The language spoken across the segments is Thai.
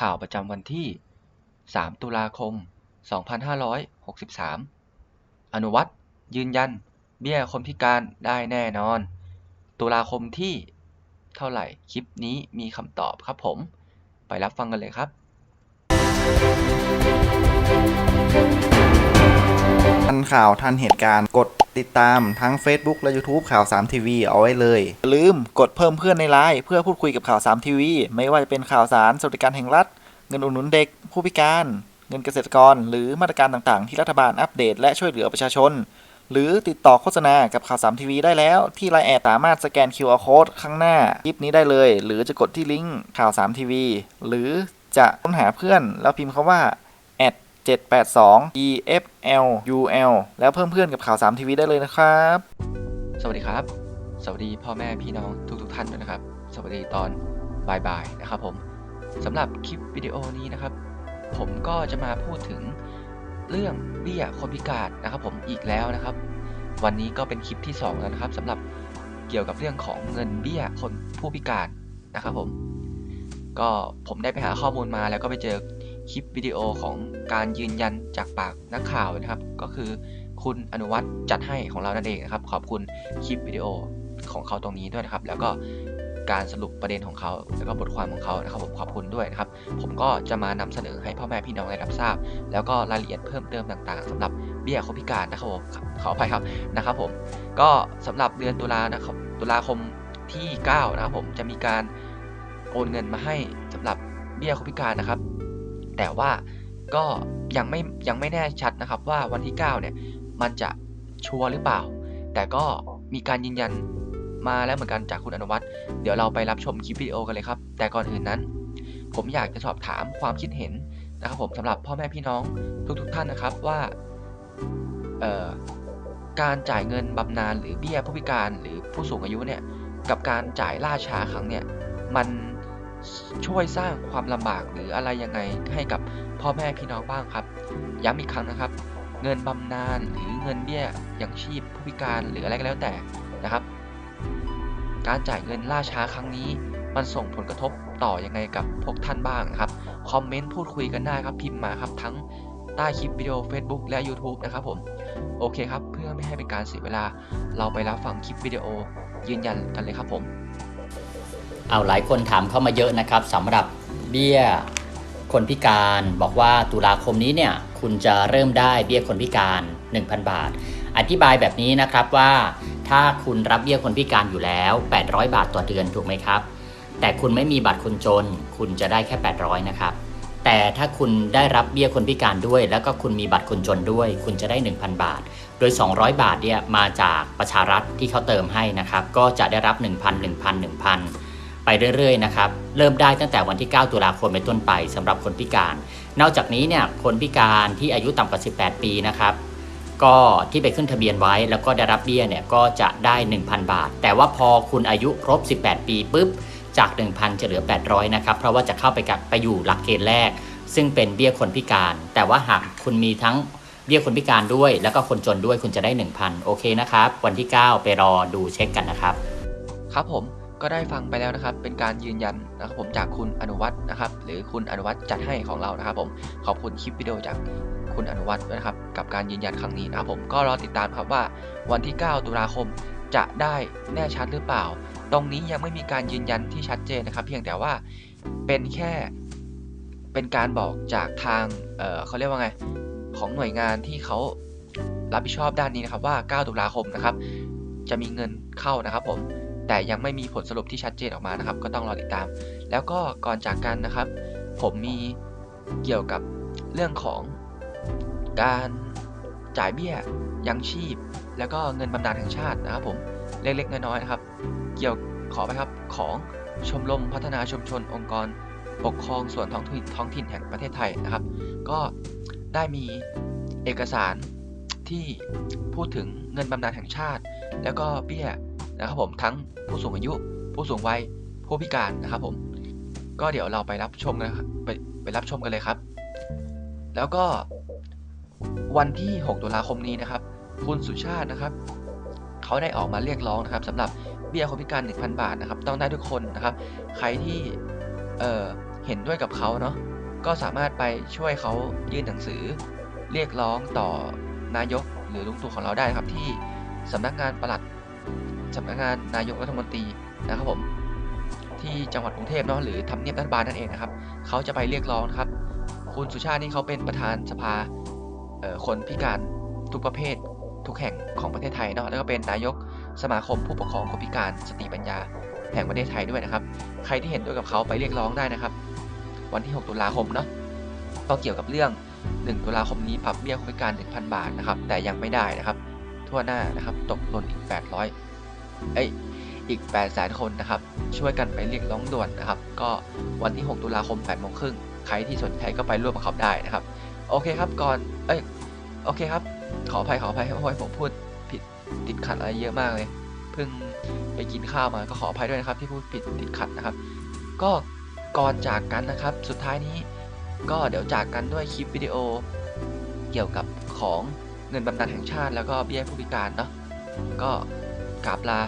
ข่าวประจำวันที่ 3 ตุลาคม 2563 อนุวัตรยืนยัน เบี้ยคนพิการได้แน่นอน ตุลาคมที่เท่าไหร่ คลิปนี้มีคำตอบครับผม ไปรับฟังกันเลยครับทันข่าวทันเหตุการณ์กด ติดตามทั้ง Facebook และ YouTube ข่าว 3 ทีวีเอาไว้เลย ลืมกดเพิ่มเพื่อนในไลน์เพื่อพูดคุยกับข่าว 3 ทีวี ไม่ว่าจะเป็นข่าวสารสวัสดิการแห่งรัฐ เงินอุดหนุนเด็ก ผู้พิการ เงินเกษตรกร หรือมาตรการต่างๆ ที่รัฐบาลอัปเดต และช่วยเหลือประชาชน หรือติดต่อโฆษณากับข่าว 3 ทีวีได้แล้ว ที่ไลน์แอดสามารถสแกน QR Code ข้างหน้าคลิปนี้ได้เลย หรือจะกดที่ลิงก์ข่าว 3 ทีวี หรือจะค้นหาเพื่อนแล้วพิมพ์คำว่า 782 EFLUL แล้วเพิ่มเพื่อนกับข่าว3ทีวีได้เลยนะครับ สวัสดีครับ สวัสดีพ่อแม่พี่น้องทุกๆทท่านด้วยนะครับ สวัสดีตอนบ่ายๆนะครับผมสำหรับคลิปวิดีโอนี้นะครับ ผมก็จะมาพูดถึงเรื่องเบี้ยคนพิการนะครับผมอีกแล้วนะครับ วันนี้ก็เป็นคลิปที่สองแล้วนะครับสำหรับเกี่ยวกับเรื่องของเงินเบี้ยคนผู้พิการนะครับผมก็ผมได้ไปหาข้อมูลมาแล้วก็ไปเจอ คลิปวิดีโอของการยืนยันจากปากนักข่าวนะครับ ก็คือคุณอนุวัฒน์จัดให้ของเรานั่นเองนะครับ ขอบคุณคลิปวิดีโอของเขาตรงนี้ด้วยนะครับ แล้วก็การสรุปประเด็นของเขาแล้วก็บทความของเขานะครับผมขอบคุณด้วยนะครับ ผมก็จะมานำเสนอให้พ่อแม่พี่น้องได้รับทราบ แล้วก็รายละเอียดเพิ่มเติมต่างๆสำหรับเบี้ยคนพิการนะครับผมขออภัยครับนะครับ ผมก็สำหรับเดือนตุลานะครับตุลาคมที่ 9 นะครับผมจะมีการโอนเงินมาให้สำหรับเบี้ยคนพิการนะครับ แต่ว่าก็ยังไม่ยังไม่แน่ชัดนะครับว่าวันที่ 9 เนี่ย มันจะชัวร์หรือเปล่า แต่ก็มีการยืนยันมาแล้วเหมือนกันจากคุณอนุวัฒน์เดี๋ยวเราไปรับชมคลิปวิดีโอกันเลยครับ แต่ก่อนอื่นนั้น ผมอยากจะสอบถามความคิดเห็นนะครับผมสำหรับพ่อแม่พี่น้องทุกๆทท่านนะครับว่าการจ่ายเงินบำนาญหรือเบี้ยผู้พิการหรือผู้สูงอายุเนี่ยกับการจ่ายล่าช้าครั้งเนี่ยมัน ช่วยสร้างความลำบากหรืออะไรยังไงให้กับพ่อแม่พี่น้องบ้างครับ ย้ำอีกครั้งนะครับ เงินบำนาญหรือเงินเบี้ยยังชีพผู้พิการหรืออะไรก็แล้วแต่นะครับ การจ่ายเงินล่าช้าครั้งนี้ มันส่งผลกระทบต่อยังไงกับพวกท่านบ้างนะครับ คอมเมนต์พูดคุยกันได้ครับพิมพ์มาครับทั้งใต้คลิปวิดีโอ Facebook และ YouTube นะครับผม โอเคครับ เพื่อไม่ให้เป็นการเสียเวลา เราไปรับฟังคลิปวิดีโอยืนยันกันเลยครับผม เอาหลายคนถามเข้ามาเยอะนะครับสำหรับเบี้ยคนพิการบอกว่าตุลาคมนี้เนี่ยคุณจะเริ่มได้เบี้ยคนพิการ 1,000 บาท อธิบายแบบนี้นะครับว่าถ้าคุณรับเบี้ยคนพิการอยู่แล้ว 800 บาทต่อเดือนถูกไหมครับ แต่คุณไม่มีบัตรคนจน คุณจะได้แค่ 800 นะครับ แต่ถ้าคุณได้รับเบี้ยคนพิการด้วย แล้วก็คุณมีบัตรคนจนด้วย คุณจะได้ 1,000 บาท โดย 200 บาทเนี่ยมาจากประชารัฐที่เขาเติมให้นะครับ ก็จะได้รับ 1,000 1,000 1,000 ไปเรื่อยๆนะครับ เริ่มได้ตั้งแต่วันที่ 9 ตุลาคมเป็นต้นไปสำหรับคนพิการ นอกจากนี้เนี่ยคนพิการที่อายุต่ำกว่า 18 ปีนะครับ ก็ที่ไปขึ้นทะเบียนไว้แล้วก็ได้รับเบี้ยเนี่ยก็จะได้ 1,000 บาท แต่ว่าพอคุณอายุครบ 18 ปีปุ๊บจาก 1,000 จะเหลือ 800 นะครับ เพราะว่าจะเข้าไปกับไปอยู่หลักเกณฑ์แรก ซึ่งเป็นเบี้ยคนพิการ แต่ว่าหากคุณมีทั้งเบี้ยคนพิการด้วย แล้วก็คนจนด้วยคุณจะได้ 1,000 โอเคนะครับ วันที่ 9 ไปรอดูเช็คกันนะครับ ครับผม ก็ได้ฟังไปแล้วนะครับ เป็นการยืนยันนะครับผมจากคุณอนุวัฒน์นะครับ หรือคุณอนุวัฒน์จัดให้ของเรานะครับ ผมขอบคุณคลิปวิดีโอจากคุณอนุวัฒน์นะครับ กับการยืนยันครั้งนี้นะครับ ผมก็รอติดตามครับว่าวันที่ 9 ตุลาคมจะได้แน่ชัดหรือเปล่า ตรงนี้ยังไม่มีการยืนยันที่ชัดเจนนะครับ เพียงแต่ว่าเป็นแค่เป็นการบอกจากทางเเขาเรียกว่าไงของหน่วยงานที่เขารับผิดชอบด้านนี้นะครับว่า 9 ตุลาคมนะครับ จะมีเงินเข้านะครับผม แต่ยังไม่มีผลสรุปที่ชัดเจนออกมานะครับ ก็ต้องรอติดตาม แล้วก็ก่อนจากกันนะครับ ผมมีเกี่ยวกับเรื่องของการจ่ายเบี้ยยังชีพ แล้วก็เงินบำนาญแห่งชาตินะครับผมเล็กๆน้อยๆนะครับ เกี่ยวขอไปครับของชมรมพัฒนาชุมชนองค์กร ปกครองส่วนท้องถิ่นท้องถิ่นแห่งประเทศไทยนะครับ ก็ได้มีเอกสารที่พูดถึงเงินบำนาญแห่งชาติ แล้วก็เบี้ย นะครับผมทั้งผู้สูงอายุ ผู้สูงวัยผู้พิการนะครับผมก็เดี๋ยวเราไปรับชมกันไปไปรับชมกันเลยครับ แล้วก็วันที่ 6 ตุลาคมนี้นะครับ คุณสุชาตินะครับ เขาได้ออกมาเรียกร้องนะครับสำหรับเบี้ยคนพิการ 1,000 บาทนะครับ ต้องได้ทุกคนนะครับ ใครที่เอ่อเห็นด้วยกับเขาเนาะก็สามารถไปช่วยเขายื่นหนังสือ เรียกร้องต่อนายกหรือลุงตู่ของเราได้ครับที่สำนักงานปลัด สำนักงานนายกรัฐมนตรีนะครับผมที่จังหวัดกรุงเทพเนาะหรือทำเนียบรัฐบาลนั่นเองนะครับเขาจะไปเรียกร้องนะครับ คุณสุชาตินี่เขาเป็นประธานสภาคนพิการทุกประเภททุกแห่งของประเทศไทยเนาะแล้วก็เป็นนายกสมาคมผู้ปกครองคนพิการสติปัญญา แห่งประเทศไทยด้วยนะครับ ใครที่เห็นด้วยกับเขาไปเรียกร้องได้นะครับ วันที่ 6 ตุลาคมเนาะก็เกี่ยวกับเรื่อง 1 ตุลาคมนี้ปรับเบี้ยคนพิการ 1,000 บาทนะครับแต่ยังไม่ได้นะครับ ทั่วหน้านะครับ ตกหล่นอีก 800 เอ้ย อีก 8 0 0 0 0คนนะครับ ช่วยกันไปเรียกร้องด่วนนะครับ ก็วันที่ 6 ตุลาคม8โมงครึ่งใครที่สนใจก็ไปร่วมกับเขาได้นะครับ โอเคครับก่อน เอ้ย โอเคครับ ขออภัยขออภัยเพราะผมพูดผิดติดขัดอะไรเยอะมากเลย เพิ่งไปกินข้าวมาก็ขออภัยด้วยนะครับ ที่พูดผิดติดขัดนะครับ ก็ก่อนจากกันนะครับ สุดท้ายนี้ก็เดี๋ยวจากกันด้วยคลิปวิดีโอเกี่ยวกับของ เงินบำนาญแห่งชาติแล้วก็เบี้ยผู้พิการเนาะก็กราบลา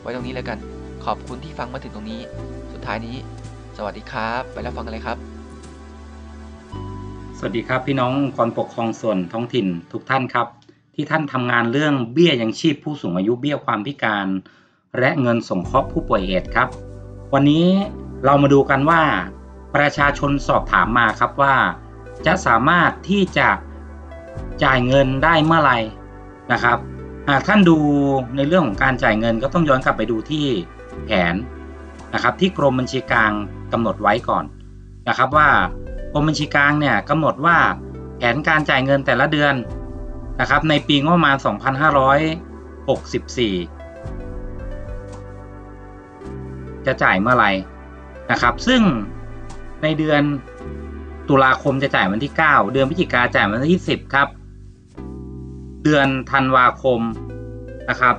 ไว้ตรงนี้เลยกัน ขอบคุณที่ฟังมาถึงตรงนี้ สุดท้ายนี้ สวัสดีครับ ไปแล้วฟังกันเลยครับ สวัสดีครับพี่น้ององค์กรปกครองส่วนท้องถิ่นทุกท่านครับ ที่ท่านทำงานเรื่องเบี้ยยังชีพผู้สูงอายุเบี้ยความพิการ และเงินสงเคราะห์ผู้ป่วยเอดครับ วันนี้เรามาดูกันว่า ประชาชนสอบถามมาครับว่า จะสามารถที่จะ จ่ายเงินได้เมื่อไหร่นะครับ หากท่านดูในเรื่องของการจ่ายเงินก็ต้องย้อนกลับไปดูที่แผนนะครับที่กรมบัญชีกลางกำหนดไว้ก่อนนะครับว่ากรมบัญชีกลางเนี่ยกำหนดว่าแผนการจ่ายเงินแต่ละเดือนนะครับในปีงบประมาณ 2564 จะจ่ายเมื่อไหร่นะครับ ซึ่งในเดือน ตุลาคมจะจ่ายวันที่ 9 เดือนพฤศจิกาจ่ายวันที่ 10 ครับ เดือนธันวาคมนะครับ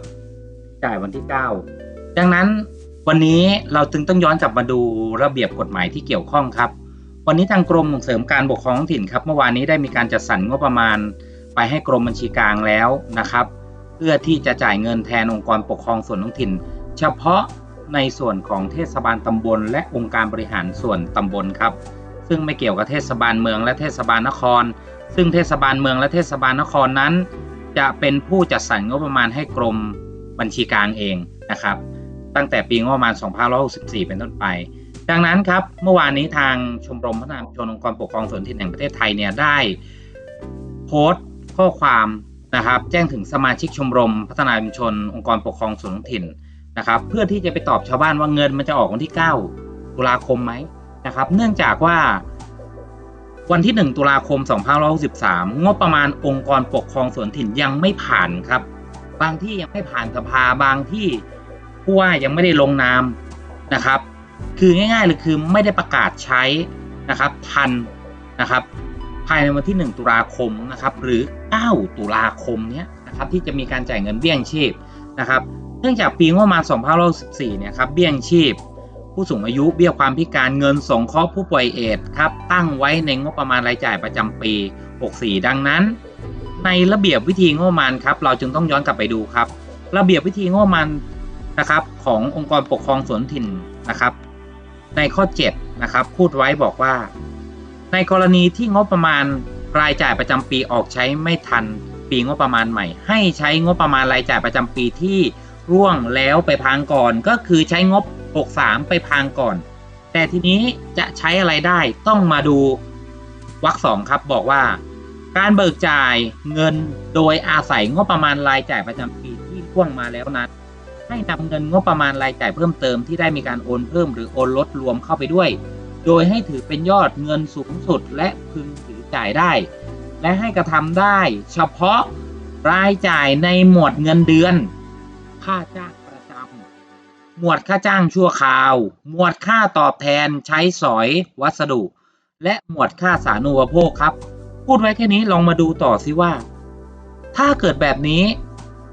จ่ายวันที่ 9 ดังนั้นวันนี้เราจึงต้องย้อนกลับมาดูระเบียบกฎหมายที่เกี่ยวข้องครับ วันนี้ทางกรมส่งเสริมการปกครองท้องถิ่นครับ เมื่อวานนี้ได้มีการจัดสรรงบประมาณไปให้กรมบัญชีกลางแล้วนะครับ เพื่อที่จะจ่ายเงินแทนองค์กรปกครองส่วนท้องถิ่น เฉพาะในส่วนของเทศบาลตำบล และองค์การบริหารส่วนตำบลครับ ซึ่งไม่เกี่ยวกับเทศบาลเมืองและเทศบาลนคร ซึ่งเทศบาลเมืองและเทศบาลนครนั้น จะเป็นผู้จัดสรรงบประมาณให้กรมบัญชีกลางเองนะครับ ตั้งแต่ปีงบประมาณ 2564 เป็นต้นไป ดังนั้นครับเมื่อวานนี้ทางชมรมพัฒนาชุมชนองค์กรปกครองส่วนท้องถิ่นแห่งประเทศไทยเนี่ยได้โพสต์ข้อความนะครับ แจ้งถึงสมาชิกชมรมพัฒนาชุมชนองค์กรปกครองส่วนท้องถิ่นนะครับ เพื่อที่จะไปตอบชาวบ้านว่าเงินมันจะออกวันที่ 9 ตุลาคมไหม นะครับ เนื่องจากว่า วันที่ 1 ตุลาคม 2563 งบประมาณองค์กรปกครองส่วนถิ่นยังไม่ผ่านครับ บางที่ยังไม่ผ่านสภาบางที่ผู้ว่ายังไม่ได้ลงนามนะครับ คือง่ายๆเลยคือไม่ได้ประกาศใช้นะครับทันนะครับ ภายในวันที่ 1 ตุลาคมนะครับ หรือ 9 ตุลาคมเนี้ยนะครับที่จะมีการจ่ายเงินเบี้ยงชีพนะครับ เนื่องจากปีงบประมาณ 2564เนี่ยครับเบี้ยงชีพ ผู้สูงอายุเบี้ยความพิการเงินสงเคราะห์ผู้ป่วยเอดส์ครับตั้งไว้ในงบประมาณรายจ่ายประจำปี 64 ดังนั้น ในระเบียบวิธีงบประมาณครับเราจึงต้องย้อนกลับไปดูครับ ระเบียบวิธีงบประมาณนะครับขององค์กรปกครองส่วนถิ่นนะครับ ในข้อ7นะครับพูดไว้บอกว่า ในกรณีที่งบประมาณรายจ่ายประจำปีออกใช้ไม่ทันปีงบประมาณใหม่ ให้ใช้งบประมาณรายจ่ายประจำปีที่ร่วงแล้วไปพรางก่อนก็คือใช้งบ 63 ไปพางก่อน แต่ทีนี้จะใช้อะไรได้ต้องมาดูวรรคสองครับบอกว่า การเบิกจ่ายเงินโดยอาศัยงบประมาณรายจ่ายประจำปีที่ร่วงมาแล้วนั้นให้นำเงินงบประมาณรายจ่ายเพิ่มเติมที่ได้มีการโอนเพิ่มหรือโอนลดรวมเข้าไปด้วย โดยให้ถือเป็นยอดเงินสูงสุดและพึงถือจ่ายได้ และให้กระทำได้ เฉพาะรายจ่ายในหมวดเงินเดือน ค่าจ้าง หมวดค่าจ้างชั่วคราว หมวดค่าตอบแทนใช้สอยวัสดุ และหมวดค่าสาธารณูปโภคครับ พูดไว้แค่นี้ลองมาดูต่อสิว่า ถ้าเกิดแบบนี้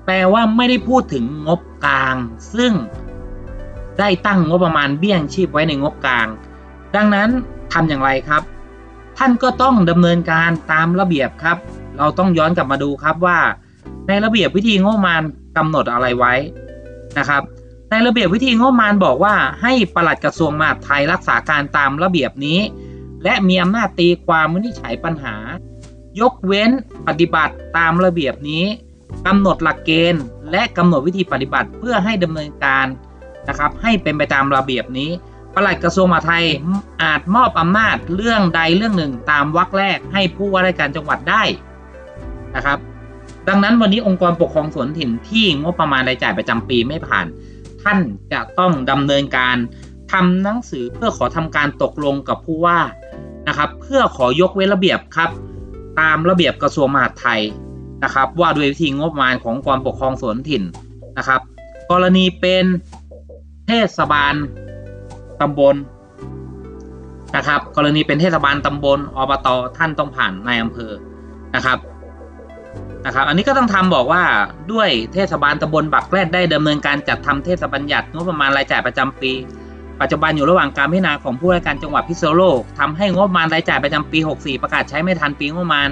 แปลว่าไม่ได้พูดถึงงบกลาง ซึ่งได้ตั้งงบประมาณเบี้ยงชีพไว้ในงบกลาง ดังนั้นทำอย่างไรครับ ท่านก็ต้องดำเนินการตามระเบียบครับ เราต้องย้อนกลับมาดูครับว่า ในระเบียบวิธีงบประมาณกำหนดอะไรไว้นะครับ ในระเบียบวิธีงบประมาณบอกว่าให้ปลัดกระทรวงมหาดไทยรักษาการตามระเบียบนี้ และมีอำนาจตีความวินิจฉัยปัญหา ยกเว้นปฏิบัติตามระเบียบนี้กำหนดหลักเกณฑ์ และกำหนดวิธีปฏิบัติเพื่อให้ดำเนินการนะครับให้เป็นไปตามระเบียบนี้ปลัดกระทรวงมหาดไทยอาจมอบอำนาจเรื่องใดเรื่องหนึ่งตามวรรคแรกให้ผู้ว่าราชการจังหวัดได้นะครับ ดังนั้นวันนี้องค์กรปกครองส่วนถิ่นที่งบประมาณรายจ่ายประจำปีไม่ผ่าน ท่านจะต้องดำเนินการทำหนังสือเพื่อขอทำการตกลงกับผู้ว่านะครับ เพื่อขอยกเว้นระเบียบครับ ตามระเบียบกระทรวงมหาดไทยนะครับ ว่าด้วยวิธีงบประมาณของกองปกครองส่วนถิ่นนะครับ กรณีเป็นเทศบาลตำบลนะครับ กรณีเป็นเทศบาลตำบลอบตท่านต้องผ่านนายอำเภอนะครับ นะครับ อันนี้ก็ต้องทำบอกว่าด้วยเทศบาลตำบลบักแรดได้ดำเนินการจัดทำเทศบัญญัติงบประมาณรายจ่ายประจำปี ปัจจุบันอยู่ระหว่างการพิจารณาของผู้ว่าการจังหวัดพิษณุโลกทำให้งบประมาณรายจ่ายประจำปี 64 ประกาศใช้ไม่ทันปีงบประมาณ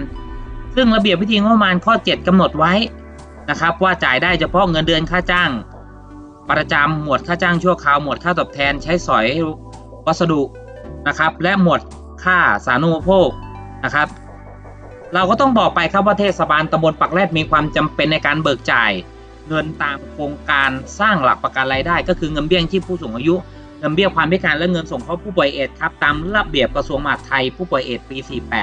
ซึ่งระเบียบวิธีงบประมาณข้อ 7กำหนดไว้นะครับว่าจ่ายได้เฉพาะเงินเดือนค่าจ้าง ประจำหมวดค่าจ้างชั่วคราวหมวดค่าตอบแทนใช้สอยวัสดุนะครับ และหมวดค่าสาธารณูปโภคนะครับ เราก็ต้องบอกไปครับว่าเทศบาลตำบลปักแรดมีความจำเป็นในการเบิกจ่าย เงินตามโครงการสร้างหลักประกันรายได้ ก็คือเงินเบี้ยยังชีพผู้สูงอายุ เงินเบี้ยความพิการและเงินส่งเคราะห์ผู้ป่วยเอดส์ครับตามระเบียบกระทรวงมหาดไทยผู้ป่วยเอดส์ปี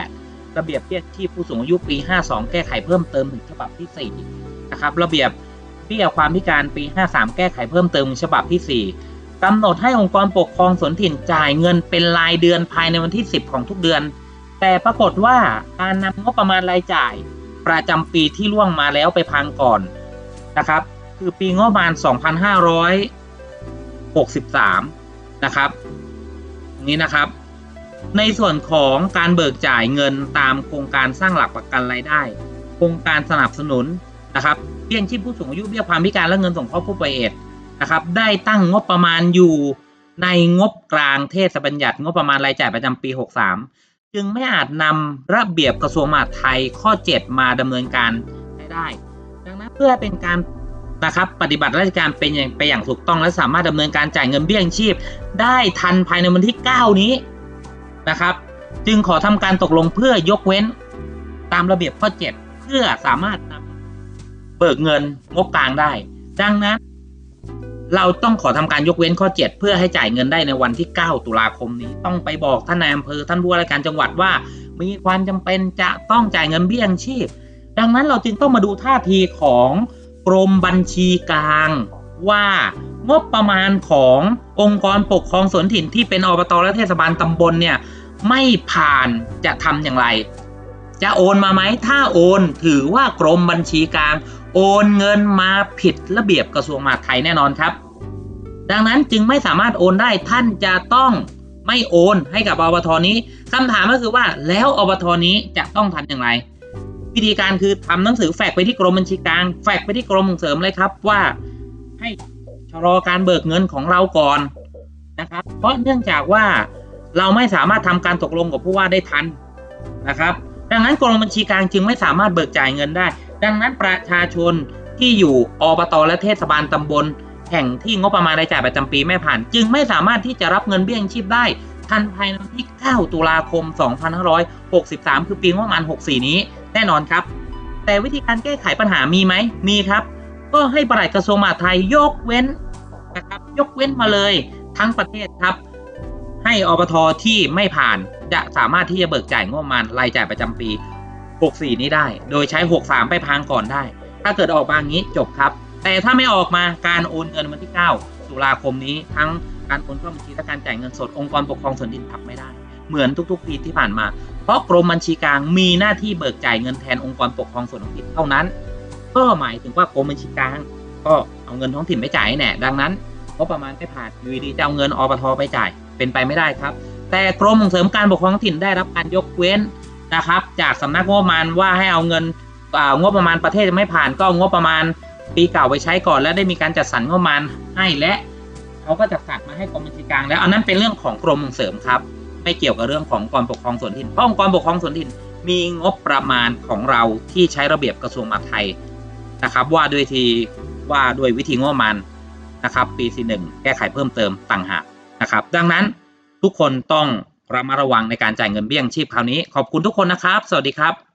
48 ระเบียบเบี้ยชีพผู้สูงอายุปี 52 แก้ไขเพิ่มเติมถึงฉบับที่ 4 นะครับระเบียบเบี้ยความพิการปี 53 แก้ไขเพิ่มเติมฉบับที่ 4กำหนดให้องค์กรปกครองส่วนถิ่นจ่ายเงินเป็นรายเดือนภายในวันที่ 10 ของทุกเดือน แต่ปรากฏว่าการนำงบประมาณรายจ่ายประจำปีที่ล่วงมาแล้วไปพังก่อนนะครับ คือปีงบประมาณ 2563 นะครับนี่นะครับ ในส่วนของการเบิกจ่ายเงินตามโครงการสร้างหลักประกันรายได้ โครงการสนับสนุนนะครับเบี้ยชีพผู้สูงอายุเบี้ยความพิการและเงินสงเคราะห์ผู้ป่วยเอดนะครับ ได้ตั้งงบประมาณอยู่ในงบกลางเทศบัญญัติงบประมาณรายจ่ายประจำปี 63 จึงไม่อาจนำระเบียบกระทรวงมหาดไทยข้อ 7 มาดำเนินการให้ได้ ดังนั้นเพื่อเป็นการนะครับปฏิบัติราชการเป็นอย่างไปอย่างถูกต้องและสามารถดำเนินการจ่ายเงินเบี้ยยังชีพ ได้ทันภายในวันที่ 9 นี้นะครับ จึงขอทำการตกลงเพื่อยกเว้นตามระเบียบข้อ 7 เพื่อสามารถนำเบิกเงินงบกลางได้ ดังนั้น เราต้องขอทำการยกเว้นข้อ 7 เพื่อให้จ่ายเงินได้ในวันที่ 9 ตุลาคมนี้ ต้องไปบอกท่านนายอำเภอท่านผู้ว่าราชการจังหวัดว่า มีความจำเป็นจะต้องจ่ายเงินเบี้ยยังชีพ ดังนั้นเราจึงต้องมาดูท่าทีของกรมบัญชีกลาง ว่างบประมาณขององค์กรปกครองส่วนถิ่นที่เป็นอบตและเทศบาลตำบลเนี่ยไม่ผ่านจะทำอย่างไร จะโอนมาไหมถ้าโอนถือว่ากรมบัญชีกลาง โอนเงินมาผิดระเบียบกระทรวงมหาดไทยแน่นอนครับ ดังนั้นจึงไม่สามารถโอนได้ท่านจะต้องไม่โอนให้กับอบทนี้คำถามก็คือว่าแล้วอบทนี้จะต้องทำอย่างไร วิธีการคือทำหนังสือแฟกซ์ไปที่กรมบัญชีกลาง แฟกซ์ไปที่กรมส่งเสริมเลยครับว่าให้ชะลอการเบิกเงินของเราก่อนนะครับ เพราะเนื่องจากว่าเราไม่สามารถทำการตกลงกับผู้ว่าได้ทันนะครับ ดังนั้นกรมบัญชีกลางจึงไม่สามารถเบิกจ่ายเงินได้ ดังนั้นประชาชนที่อยู่อบตและเทศบาลตำบล แห่งที่งบประมาณรายจ่ายประจำปีไม่ผ่าน จึงไม่สามารถที่จะรับเงินเบี้ยยังชีพได้ ทันภายในวันที่ 9 ตุลาคม 2563 คือปีงบประมาณ 64 นี้ แน่นอนครับ แต่วิธีการแก้ไขปัญหามีไหม มีครับ ก็ให้ปลัดกระทรวงมหาดไทยยกเว้นนะครับยกเว้นมาเลยทั้งประเทศครับ ให้อบทที่ไม่ผ่าน จะสามารถที่จะเบิกจ่ายงบประมาณรายจ่ายประจำปี 64 นี้ได้ โดยใช้ 63 ไปพังก่อนได้ ถ้าเกิดออกมาอย่างนี้จบครับ แต่ถ้าไม่ออกมาการโอนเงินวันที่ 9 ตุลาคมนี้ทั้งการโอนเข้าบัญชีและการจ่ายเงินสดองค์กรปกครองส่วนดินทำไม่ได้ เหมือนทุกๆ ปีที่ผ่านมา เพราะกรมบัญชีกลางมีหน้าที่เบิกจ่ายเงินแทนองค์กรปกครองส่วนท้องถิ่นเท่านั้น ก็หมายถึงว่ากรมบัญชีกลางก็เอาเงินท้องถิ่นไปจ่ายแน่ดังนั้นงบประมาณไม่ผ่านอยู่ดีจะเอาเงินอปทไปจ่ายเป็นไปไม่ได้ครับ แต่กรมส่งเสริมการปกครองท้องถิ่นได้รับการยกเว้นนะครับ จากสำนักงบประมาณว่าให้เอาเงินอ่างบประมาณประเทศจะไม่ผ่านก็เอางบประมาณปีเก่าไปใช้ก่อน แล้วได้มีการจัดสรรงบประมาณให้และเขาก็จะจัดมาให้กรมบัญชีกลางแล้วอันนั้นเป็นเรื่องของกรมส่งเสริมครับ ไม่เกี่ยวกับเรื่องของกองปกครองส่วนถิ่นเพราะองค์กรปกครองส่วนถิ่นมีงบประมาณของเราที่ใช้ระเบียบกระทรวงมหาดไทยนะครับ ว่าด้วยทีว่าด้วยวิธีงบประมาณนะครับ ปี 41 แก้ไขเพิ่มเติมต่างหากนะครับ ดังนั้น ทุกคนต้องระมัดระวังในการจ่ายเงินเบี้ยยังชีพคราวนี้ ขอบคุณทุกคนนะครับ สวัสดีครับ